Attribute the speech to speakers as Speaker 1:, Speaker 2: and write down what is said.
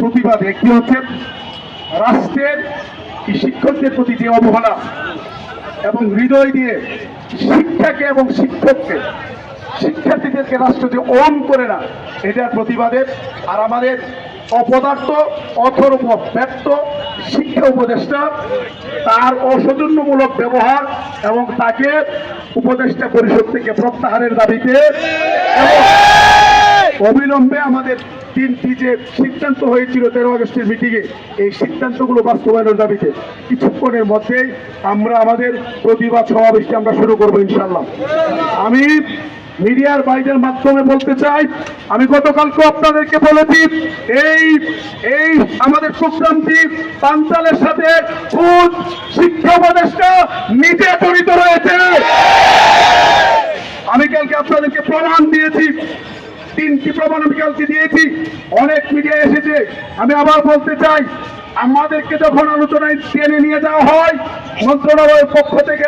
Speaker 1: প্রতিবাদ একটি হচ্ছে? রাষ্ট্রের শিক্ষকদের প্রতি যে অবহেলা এবং হৃদয় দিয়ে শিক্ষাকে এবং শিক্ষককে, শিক্ষার্থীদেরকে রাষ্ট্র যে অন করে না, এটার প্রতিবাদে আর আমাদের অপদার্থ, অথর্ব, ব্যর্থ শিক্ষা উপদেষ্টা তার অসৌজন্যমূলক ব্যবহার এবং তাকে উপদেষ্টা পরিষদ থেকে প্রত্যাহারের দাবিতে এবং অবিলম্বে আমাদের তিনটি যে সিদ্ধান্ত হয়েছিল তেরো আগস্টের মিটিংয়ে এই সিদ্ধান্তগুলো বাস্তবায়নের দাবিতে কিছুক্ষণের মধ্যেই আমরা আমাদের প্রতিবাদ সমাবেশটি আমরা শুরু করব ইনশাল্লাহ আমি মিডিয়ার বাইরের মাধ্যমে বলতে চাই, আমি গতকালকে আপনাদেরকে বলেছি, এই এই আমাদের প্রোগ্রামটি পাঞ্চালের সাথে খুব শিক্ষা উপদেষ্টা নিজে জড়িত রয়েছে। আমি কালকে আপনাদেরকে প্রমাণ দিয়েছি তিনটি প্রমাণ আমি কালকে দিয়েছি। অনেক মিডিয়া এসেছে। আমি আবার বলতে চাই, আমাদেরকে যখন আলোচনায় টেনে নিয়ে যাওয়া হয়, মন্ত্রণালয়ের পক্ষ থেকে